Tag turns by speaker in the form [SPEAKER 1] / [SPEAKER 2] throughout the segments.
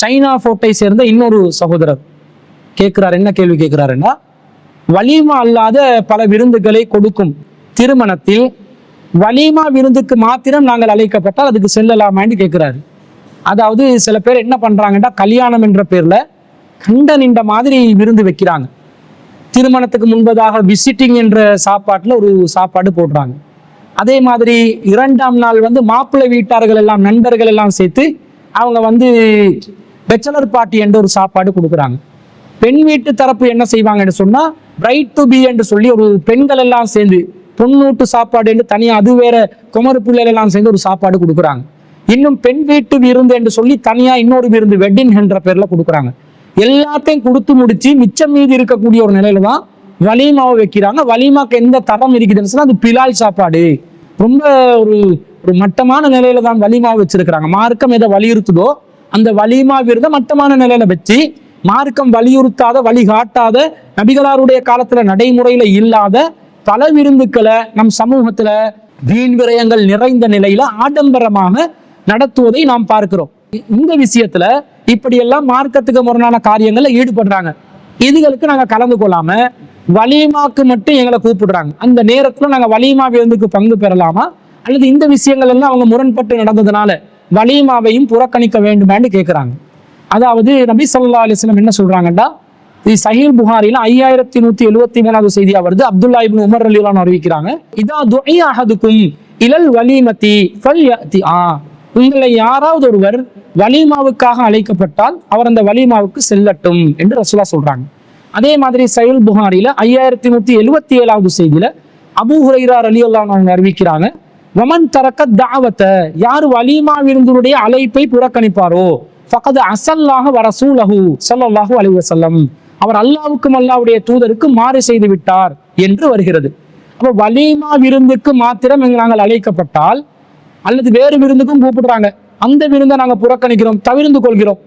[SPEAKER 1] China ஃபோர்ட்டை சேர்ந்த இன்னொரு சகோதரர். கேட்கிறார் என்ன கேள்வி கேட்கிறாருன்னா வலிமா அல்லாத பல விருந்துகளை கொடுக்கும் திருமணத்தில் வலிமா விருந்துக்கு மாத்திரம் நாங்கள் அழைக்கப்பட்டால் அதுக்கு செல்லலாமான்னு கேட்கிறாரு. அதாவது சில பேர் என்ன பண்றாங்கன்னா கல்யாணம் என்ற பேர்ல கண்ட நின்ற மாதிரி விருந்து வைக்கிறாங்க. திருமணத்துக்கு முன்பதாக விசிட்டிங் என்ற சாப்பாட்டில் ஒரு சாப்பாடு போடுறாங்க. அதே மாதிரி இரண்டாம் நாள் வந்து மாப்பிள்ளை வீட்டார்கள் எல்லாம் நண்பர்கள் எல்லாம் சேர்த்து அவங்க வந்து பெச்சலர் பார்ட்டி என்ற ஒரு சாப்பாடு கொடுக்குறாங்க. பெண் வீட்டு தரப்பு என்ன செய்வாங்கன்னு சொன்னால் பிரைட் டு பி என்று சொல்லி ஒரு பெண்கள் எல்லாம் சேர்ந்து பொண்ணூட்டு சாப்பாடு என்று தனியாக அது வேற குமரு பிள்ளைகள் எல்லாம் சேர்ந்து ஒரு சாப்பாடு கொடுக்குறாங்க. இன்னும் பெண் வீட்டு விருந்து என்று சொல்லி தனியாக இன்னொரு விருந்து வெட்டிங் என்ற பேரில் கொடுக்குறாங்க. எல்லாத்தையும் கொடுத்து முடிச்சு மிச்சம் மீதி இருக்கக்கூடிய ஒரு நிலையில தான் வலிமாவை வைக்கிறாங்க. வலிமாக்கு எந்த தரம் இருக்குதுன்னு சொன்னால் அது பிலால் சாப்பாடு. ரொம்ப ஒரு ஒரு மட்டமான நிலையில தான் வலிமா வச்சிருக்கிறாங்க. மார்க்கம் எதை வலியுறுத்துதோ அந்த வலிமா விருத மட்டமான நிலையில வச்சு மார்க்கம் வலியுறுத்தாத வழிகாட்டாத நபிகளாருடைய காலத்துல நடைமுறையில இல்லாத பல விருந்துக்களை நம் சமூகத்துல வீண் விரயங்கள் நிறைந்த நிலையில ஆடம்பரமாக நடத்துவதை நாம் பார்க்கிறோம். இந்த விஷயத்துல இப்படியெல்லாம் மார்க்கத்துக்கு முரணான காரியங்கள்ல ஈடுபடுறாங்க. இதுகளுக்கு நாங்க கலந்து கொள்ளாம வலிமாக்கு மட்டும் எங்களை கூப்பிடுறாங்க. அந்த நேரத்துல நாங்க வலிமா விருந்துக்கு பங்கு பெறலாமா? அல்லது இந்த விஷயங்கள் எல்லாம் அவங்க முரண்பட்டு நடந்ததுனால வலிமாவையும் புறக்கணிக்க வேண்டுமான்னு கேட்குறாங்க அதாவது நபி சொல்லா அலிஸ்லம் என்ன சொல்றாங்கன்னா இது சஹீல் புகாரில ஐயாயிரத்தி நூத்தி எழுபத்தி மூணாவது செய்தியா வருது. அப்துல்லா இபின் உமர் ரலியல்லாஹு அறிவிக்கிறாங்க. இதா துஐ அஹதுக்கும் இலல் வலிமதி ஃபல்யதி ஆ உங்களை யாராவது ஒருவர் வலிமாவுக்காக அழைக்கப்பட்டால் அவர் அந்த வலிமாவுக்கு செல்லட்டும் என்று ரசுலா சொல்றாங்க. அதே மாதிரி சஹீல் புகாரில ஐயாயிரத்தி நூத்தி எழுபத்தி ஏழாவது செய்தியில அபு ஹுரைரா அலி அன்ஹு அறிவிக்கிறாங்க. வமன் தரக்க தாவத்த யார் வலிமா விருந்தினுடைய அழைப்பை புறக்கணிப்பாரோ? ஃபகது அசல்லாக வரசூலஹு ஸல்லல்லாஹு அலைஹி வஸல்லம். அவர் அல்லாவுக்கும் அல்லாவுடைய தூதருக்கு மாறு செய்து விட்டார் என்று வருகிறது. அப்போ வலிமா விருந்துக்கு மாத்திரம் இங்கு நாங்கள் அழைக்கப்பட்டால் அல்லது வேறு விருந்துக்கும் கூப்பிடுறாங்க. அந்த விருந்தை நாங்க புறக்கணிக்கிறோம் தவிர்ந்து கொள்கிறோம்.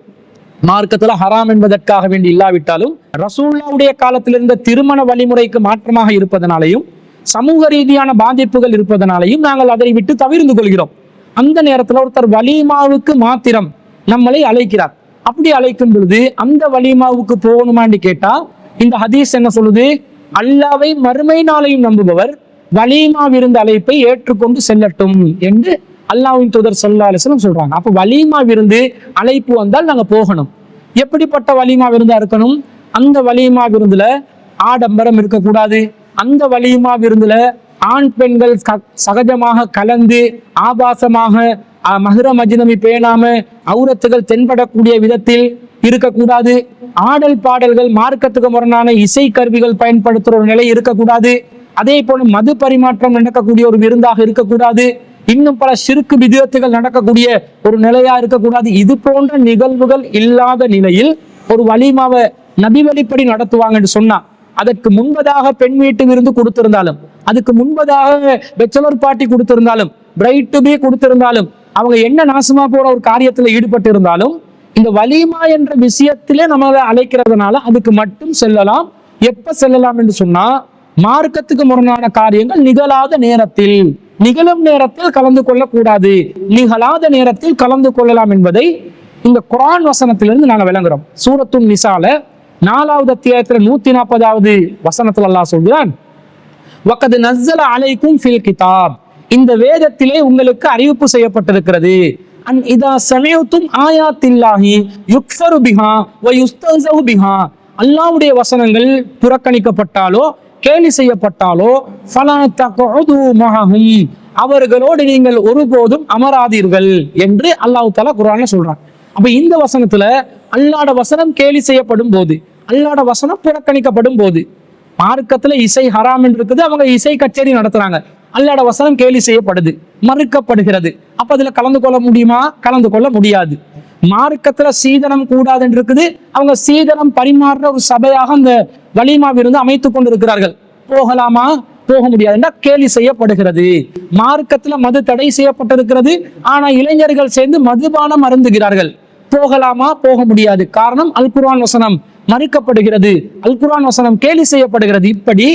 [SPEAKER 1] மார்க்கத்துல ஹராம் என்பதற்காக வேண்டி இல்லாவிட்டாலும் ரசூல்லாவுடைய காலத்தில் இருந்த திருமண வழிமுறைக்கு மாற்றமாக இருப்பதனாலையும் சமூக ரீதியான பாதிப்புகள் இருப்பதனாலையும் நாங்கள் அதை விட்டு தவிர்ந்து கொள்கிறோம். அந்த நேரத்துல ஒருத்தர் வலிமாவுக்கு மாத்திரம் நம்மளை அழைக்கிறார். அப்படி அழைக்கும் பொழுது அந்த வலிமாவுக்கு போகணுமான்னு கேட்டா இந்த ஹதீஸ் என்ன சொல்லுது? அல்லாவை மறுமை நாளையும் நம்புபவர் வலிமா விருந்து அழைப்பை ஏற்றுக்கொண்டு செல்லட்டும் என்று அல்லாவின் தூதர் ஸல்லல்லாஹு அலைஹி சொல்றாங்க. அப்போ வலிமா விருந்து அழைப்பு வந்தால் நாங்க போகணும். எப்படிப்பட்ட வலிமா விருந்தா இருக்கணும்? அந்த வலிமா விருந்துல ஆடம்பரம் இருக்கக்கூடாது. அந்த வலியுமா விருந்துல? ஆண் பெண்கள் க- சகஜமாக கலந்து ஆபாசமாக மகர மஜினமி பேணாம அவுரத்துகள் தென்படக்கூடிய விதத்தில் இருக்கக்கூடாது. ஆடல் பாடல்கள் மார்க்கத்துக்கு முரணான இசை கருவிகள் பயன்படுத்துகிற ஒரு நிலை இருக்கக்கூடாது. அதே போல மது பரிமாற்றம் நடக்கக்கூடிய ஒரு விருந்தாக இருக்கக்கூடாது. இன்னும் பல சிறுக்கு விதத்துகள் நடக்கக்கூடிய ஒரு நிலையா இருக்கக்கூடாது. இது போன்ற நிகழ்வுகள் இல்லாத நிலையில் ஒரு வலிமாவை நபிவழிப்படி நடத்துவாங்கன்னு சொன்னா அதற்கு முன்பதாக பெண் வீட்டு விருந்து கொடுத்திருந்தாலும் அதுக்கு முன்பதாக பெச்சலர் பார்ட்டி கொடுத்திருந்தாலும் பிரைட் டு பி கொடுத்திருந்தாலும் அவங்க என்ன நாசமா போற ஒரு காரியத்துல ஈடுபட்டு இருந்தாலும் இந்த வலிமா என்ற விஷயத்திலே நம்ம அழைக்கிறதுனால அதுக்கு மட்டும் செல்லலாம். எப்ப செல்லலாம் என்று சொன்னா மார்க்கத்துக்கு முரணான காரியங்கள் நிகழாத நேரத்தில். நிகழும் நேரத்தில் கலந்து கொள்ளக்கூடாது. நிகழாத நேரத்தில் கலந்து கொள்ளலாம் என்பதை இந்த குரான் வசனத்திலிருந்து நாங்கள் விளங்குறோம். சூரத்தும் நிசால நாலாவது அத்தியாயத்துல நூத்தி நாற்பதாவது வசனத்துல அல்லாஹ் சொல்கிறான் வக்கது நஸ்ஸல அலைக்கும் ஃபில் கிதாப். இந்த வேதத்திலே உங்களுக்கு அறிவிப்பு செய்யப்பட்டிருக்கிறது. அன் இதா சமயத்தும் ஆயாத்தில்லாஹி யுக்ஃபரு பிஹா வ யுஸ்தஹ்ஸவு பிஹா. அல்லாஹ்வுடைய வசனங்கள் புறக்கணிக்கப்பட்டாலோ கேலி செய்யப்பட்டாலோ ஃபலா தக்உது மஹஹும் அவர்களோடு நீங்கள் ஒருபோதும் அமராதீர்கள் என்று அல்லாஹ் தலா குரான சொல்றான். அப்ப இந்த வசனத்துல அல்லாட வசனம் கேலி செய்யப்படும் போது அல்லாட வசனம் புறக்கணிக்கப்படும் போது மார்க்கத்தில் இசை ஹராம் என்று இருக்குது அவங்க இசை கச்சேரி நடத்துறாங்க. அல்லாட வசனம் கேலி செய்யப்படுது மறுக்கப்படுகிறது. அப்ப அதுல கலந்து கொள்ள முடியுமா? கலந்து கொள்ள முடியாது. மார்க்கத்துல சீதனம் கூடாது என்று இருக்குது அவங்க சீதனம் பரிமாறுற ஒரு சபையாக அந்த வலிமாவிருந்து அமைத்துக் கொண்டிருக்கிறார்கள். போகலாமா? போக முடியாது என்றால் கேலி செய்யப்படுகிறது. மார்க்கத்துல மது தடை செய்யப்பட்டிருக்கிறது ஆனா இளைஞர்கள் சேர்ந்து மதுபானம் அருந்துகிறார்கள். போகலாமா? போக முடியாது. காரணம் அல் குர்ஆன் வசனம் மறுக்கப்படுகிறது. அல் குர்ஆன் வசனம் கேலி செய்யப்படுகிறது. இப்படி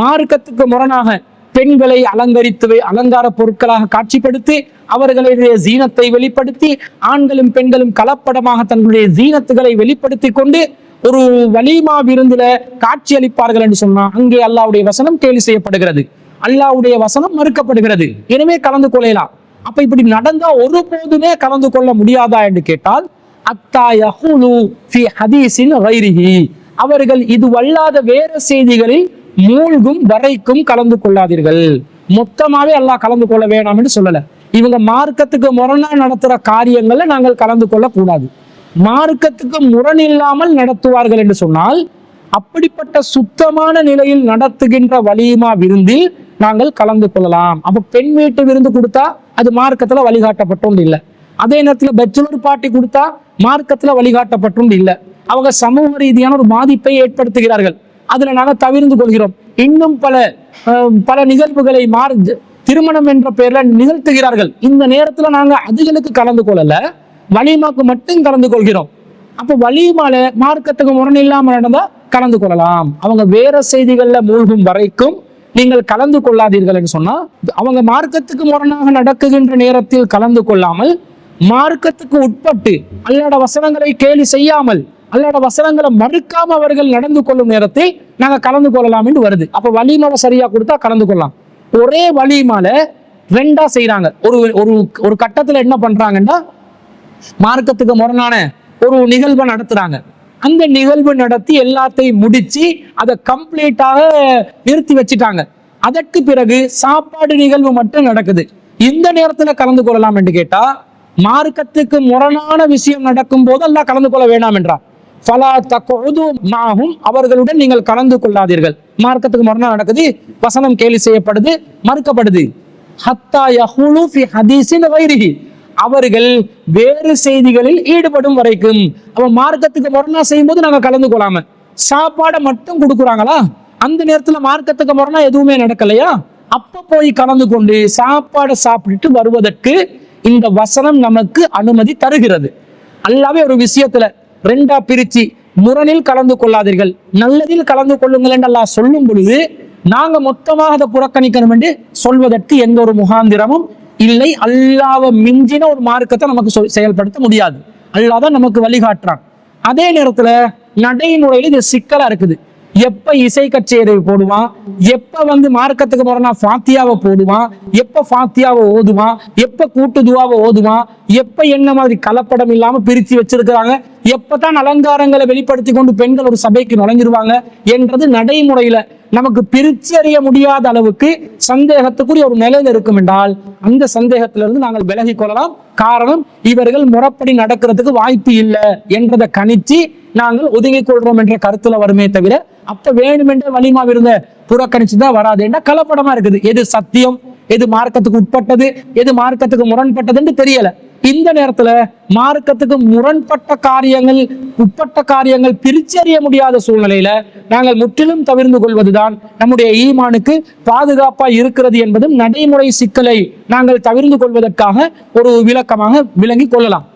[SPEAKER 1] மார்க்கத்துக்கு முரணாக பெண்களை அலங்கரித்து அலங்கார பொருட்களாக காட்சிப்படுத்தி அவர்களுடைய ஜீனத்தை வெளிப்படுத்தி ஆண்களும் பெண்களும் கலப்படமாக தங்களுடைய ஜீனத்துகளை வெளிப்படுத்தி கொண்டு ஒரு வலிமா விருந்துல காட்சி அளிப்பார்கள் என்று சொன்னா அங்கே அல்லாவுடைய வசனம் கேலி செய்யப்படுகிறது. அல்லாவுடைய வசனம் மறுக்கப்படுகிறது. எனவே கலந்து கொள்ளலாம். அப்ப இப்படி நடந்தா ஒருபோதுமே கலந்து கொள்ள முடியாதா என்று கேட்டால் அத்தா யஹூலு ஃபி ஹதீஸின் கைரிஹி. அவர்கள் இது வல்லாத வேற செய்திகளில் மூழ்கும் வரைக்கும் கலந்து கொள்ளாதீர்கள். மொத்தமாவே எல்லாம் கலந்து கொள்ள வேணாம் என்று சொல்லல. இவங்க மார்க்கத்துக்கு முரணா நடத்துற காரியங்களை நாங்கள் கலந்து கொள்ள கூடாது மார்க்கத்துக்கு முரண் இல்லாமல் நடத்துவார்கள் என்று சொன்னால் அப்படிப்பட்ட சுத்தமான நிலையில் நடத்துகின்ற வலியுமா விருந்தில் நாங்கள் கலந்து கொள்ளலாம். அப்ப பெண் வீட்டு விருந்து கொடுத்தா அது மார்க்கத்துல வழிகாட்டப்பட்டோம் இல்லை. அதே நேரத்தில் பெச்சுலர் பாட்டி கொடுத்தா மார்க்கத்தில் வழிகாட்டப்பட்டும் இல்லை. அவங்க சமூக ரீதியான ஒரு பாதிப்பை ஏற்படுத்துகிறார்கள். அதில் நாங்கள் தவிர்ந்து கொள்கிறோம். இன்னும் பல பல நிகழ்வுகளை மாறு திருமணம் என்ற பெயரில் நிகழ்த்துகிறார்கள். இந்த நேரத்தில் நாங்கள் அதுகளுக்கு கலந்து கொள்ளலை. வலிமாக்கு மட்டும் கலந்து கொள்கிறோம். அப்போ வலிமால மார்க்கத்துக்கு முரண் இல்லாமல் நடந்தால் கலந்து கொள்ளலாம். அவங்க வேற செய்திகளில் மூழ்கும் வரைக்கும் நீங்கள் கலந்து கொள்ளாதீர்கள் என்று சொன்னால் அவங்க மார்க்கத்துக்கு முரணாக நடக்குகின்ற நேரத்தில் கலந்து கொள்ளாமல் மார்க்கத்துக்கு உட்பட்டு அல்லாட வசனங்களை கேலி செய்யாமல் அல்லாட வசனங்களை மறுக்காம அவர்கள் நடந்து கொள்ளும் நேரத்தில் நாங்கள் கலந்து கொள்ளலாம் என்று வருது. அப்போ வலிமாவை சரியா கொடுத்தா கலந்து கொள்ளலாம். ஒரே வலிமால ரெண்டா செய்கிறாங்க ஒரு ஒரு ஒரு என்ன பண்றாங்கன்னா மார்க்கத்துக்கு முரணான ஒரு நிகழ்வை நடத்துறாங்க. அந்த நிகழ்வு நடத்தி எல்லாத்தையும் முடிச்சு அதை கம்ப்ளீட்டாக நிறுத்தி வச்சுட்டாங்க. அதற்கு பிறகு சாப்பாடு நிகழ்வு மட்டும் நடக்குது. இந்த நேரத்தில் கலந்து கொள்ளலாம் என்று கேட்டால் மார்க்கத்துக்கு முரணான விஷயம் நடக்கும் போது எல்லாம் கலந்து கொள்ள வேண்டாம் என்றார் ஃபலா தக்குது மாகும் அவர்களுடன் நீங்கள் கலந்து கொள்ளாதீர்கள். மார்க்கத்துக்கு முரணா நடக்குது வசனம் கேலி செய்யப்படுது மறுக்கப்படுது. ஹத்தா யஹுலு ஃபி ஹதீஸின் வைரிஹி அவர்கள் வேறு செய்திகளில் ஈடுபடும் வரைக்கும் அவன் மார்க்கத்துக்கு முரணா செய்யும்போது நாங்க கலந்து கொள்ளாம சாப்பாடை மட்டும் கொடுக்குறாங்களா? அந்த நேரத்துல மார்க்கத்துக்கு முரணா எதுவுமே நடக்கலையா? அப்ப போய் கலந்து கொண்டு சாப்பாடை சாப்பிட்டுட்டு வருவதற்கு இந்த வசனம் நமக்கு அனுமதி தருகிறது. அல்லாவே ஒரு விஷயத்துல ரெண்டா பிரிச்சு முரணில் கலந்து கொள்ளாதீர்கள். நல்லதில் கலந்து கொள்ளுங்கள் என்று அல்லாஹ் சொல்லும் பொழுது நாங்க மொத்தமாக அதை புறக்கணிக்கணும் என்று சொல்வதற்கு எந்த ஒரு முகாந்திரமும் இல்லை. அல்லாவை மிஞ்சின ஒரு மார்க்கத்தை நமக்கு செயல்படுத்த முடியாது. அல்லாதான் நமக்கு வழிகாட்டுறான். அதே நேரத்துல நடைமுறையில் இது சிக்கலா இருக்குது. எப்ப இசை கச்சேரி போடுவான்? எப்ப வந்து மார்க்கத்துக்கு போறனா ஃபாத்தியாவை போடுவான். எப்ப ஃபாத்தியாவை ஓதுவான்? எப்ப கூட்டுதுவாவை ஓதுவான்? எப்ப என்ன மாதிரி கலப்படம் இல்லாம பிரித்து வச்சிருக்கிறாங்க? எப்பதான் அலங்காரங்களை வெளிப்படுத்தி கொண்டு பெண்கள் ஒரு சபைக்கு நுழைஞ்சிருவாங்க என்றது நடைமுறையில நமக்கு பிரிச்சறிய முடியாத அளவுக்கு சந்தேகத்துக்குரிய ஒரு நிலையில் இருக்கும் என்றால் அந்த சந்தேகத்திலிருந்து நாங்கள் விலகி கொள்ளலாம். காரணம் இவர்கள் முறப்படி நடக்கிறதுக்கு வாய்ப்பு இல்லை என்றதை கணிச்சு நாங்கள் ஒதுங்கிக் கொள்றோம் என்ற கருத்துல வருமே தவிர அப்ப வேணுமென்ற வலிமா இருந்த புறக்கணிச்சு தான் வராது என்ற கலப்படமா இருக்குது. எது சத்தியம் எது மார்க்கத்துக்கு உட்பட்டது எது மார்க்கத்துக்கு முரண்பட்டதுன்னு தெரியல. இந்த நேரத்துல மார்க்கத்துக்கு முரண்பட்ட காரியங்கள் உட்பட்ட காரியங்கள் பிரிச்சறிய முடியாத சூழ்நிலையில நாங்கள் முற்றிலும் தவிர்ந்து கொள்வதுதான் நம்முடைய ஈமானுக்கு பாதுகாப்பா இருக்கிறது என்பதும் நடைமுறை சிக்கலை நாங்கள் தவிர்ந்து கொள்வதற்காக ஒரு விளக்கமாக விளங்கி கொள்ளலாம்.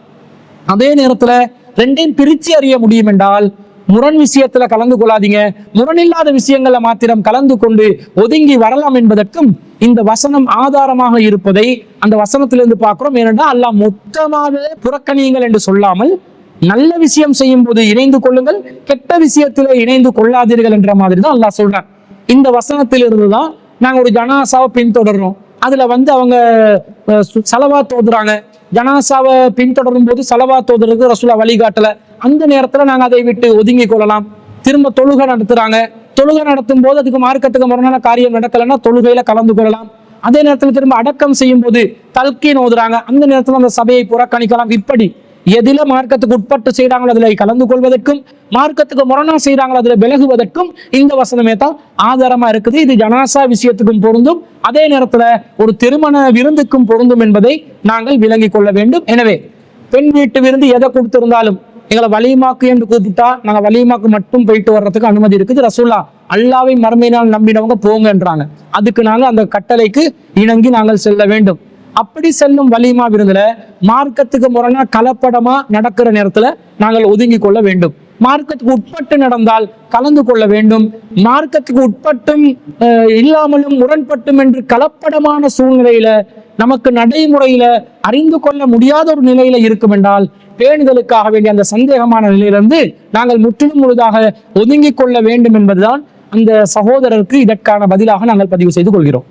[SPEAKER 1] அதே நேரத்துல ரெண்டையும் பிரித்து அறிய முடியும் என்றால் முரண் விஷயத்துல கலந்து கொள்ளாதீங்க. முரணில்லாத விஷயங்களை மாத்திரம் கலந்து கொண்டு ஒதுங்கி வரலாம் என்பதற்கும் இந்த வசனம் ஆதாரமாக இருப்பதை அந்த வசனத்திலிருந்து பார்க்கிறோம். ஏனென்றால் அல்லாஹ் மொத்தமாகவே புறக்கணியுங்கள் என்று சொல்லாமல் நல்ல விஷயம் செய்யும் போது இணைந்து கொள்ளுங்கள் கெட்ட விஷயத்திலே இணைந்து கொள்ளாதீர்கள் என்ற மாதிரி தான் அல்லாஹ் சொல்றான். இந்த வசனத்திலிருந்து தான் நாங்கள் ஒரு ஜனாசாவை பின்தொடர்றோம். அதுல வந்து அவங்க அஹ், சு- ஜனாசாவை பின்தொடரும் போது சலவா தோதருக்கு ரசூலா வழிகாட்டல. அந்த நேரத்தில் நாங்கள் அதை விட்டு ஒதுங்கி கொள்ளலாம். திரும்ப தொழுகை நடத்துறாங்க. தொழுகை நடத்தும் போது அதுக்கு மார்க்கத்துக்கு முரணான காரியம் நடக்கலைன்னா தொழுகையில கலந்து கொள்ளலாம். அதே நேரத்தில் திரும்ப அடக்கம் செய்யும் போது தல்கீன் ஓதுறாங்க. அந்த நேரத்தில் அந்த சபையை புறக்கணிக்கலாம். இப்படி எதில மார்க்கத்துக்கு உட்பட்டு செய்யறாங்களோ அதுல கலந்து கொள்வதற்கும் மார்க்கத்துக்கு முரணா செய்றாங்களோ அதுல விலகுவதற்கும் இந்த வசனமே தான் ஆதாரமா இருக்குது. இது ஜனாசா விஷயத்துக்கும் பொருந்தும் அதே நேரத்துல ஒரு திருமண விருந்துக்கும் பொருந்தும் என்பதை நாங்கள் விளங்கிக் கொள்ள வேண்டும். எனவே பெண் வீட்டு விருந்து எதை கொடுத்திருந்தாலும் எங்களை வலிமாக்கு என்று கூப்பிட்டா நாங்கள் வலிமாக்கு மட்டும் போயிட்டு வர்றதுக்கு அனுமதி இருக்குது. ரசூல்லா அல்லாவை மறுமையினால் நம்பினவங்க போங்கன்றாங்க அதுக்கு நாங்கள் அந்த கட்டளைக்கு இணங்கி நாங்கள் செல்ல வேண்டும். அப்படி செல்லும் வலிமா விருந்துல மார்க்கத்துக்கு முரணா கலப்படமா நடக்கிற நேரத்துல நாங்கள் ஒதுங்கி கொள்ள வேண்டும். மார்க்கத்துக்கு உட்பட்டு நடந்தால் கலந்து கொள்ள வேண்டும். மார்க்கத்துக்கு உட்பட்டும் இல்லாமலும் முரண்பட்டும் என்று கலப்படமான சூழ்நிலையில நமக்கு நடைமுறையில அறிந்து கொள்ள முடியாத ஒரு நிலையில இருக்கும் என்றால் பேணுதலுக்காக வேண்டிய அந்த சந்தேகமான நிலையிலிருந்து நாங்கள் முற்றிலும் முழுதாக ஒதுங்கிக் கொள்ள வேண்டும் என்பதுதான் அந்த சகோதரருக்கு இதற்கான பதிலாக நாங்கள் பதிவு செய்து கொள்கிறோம்.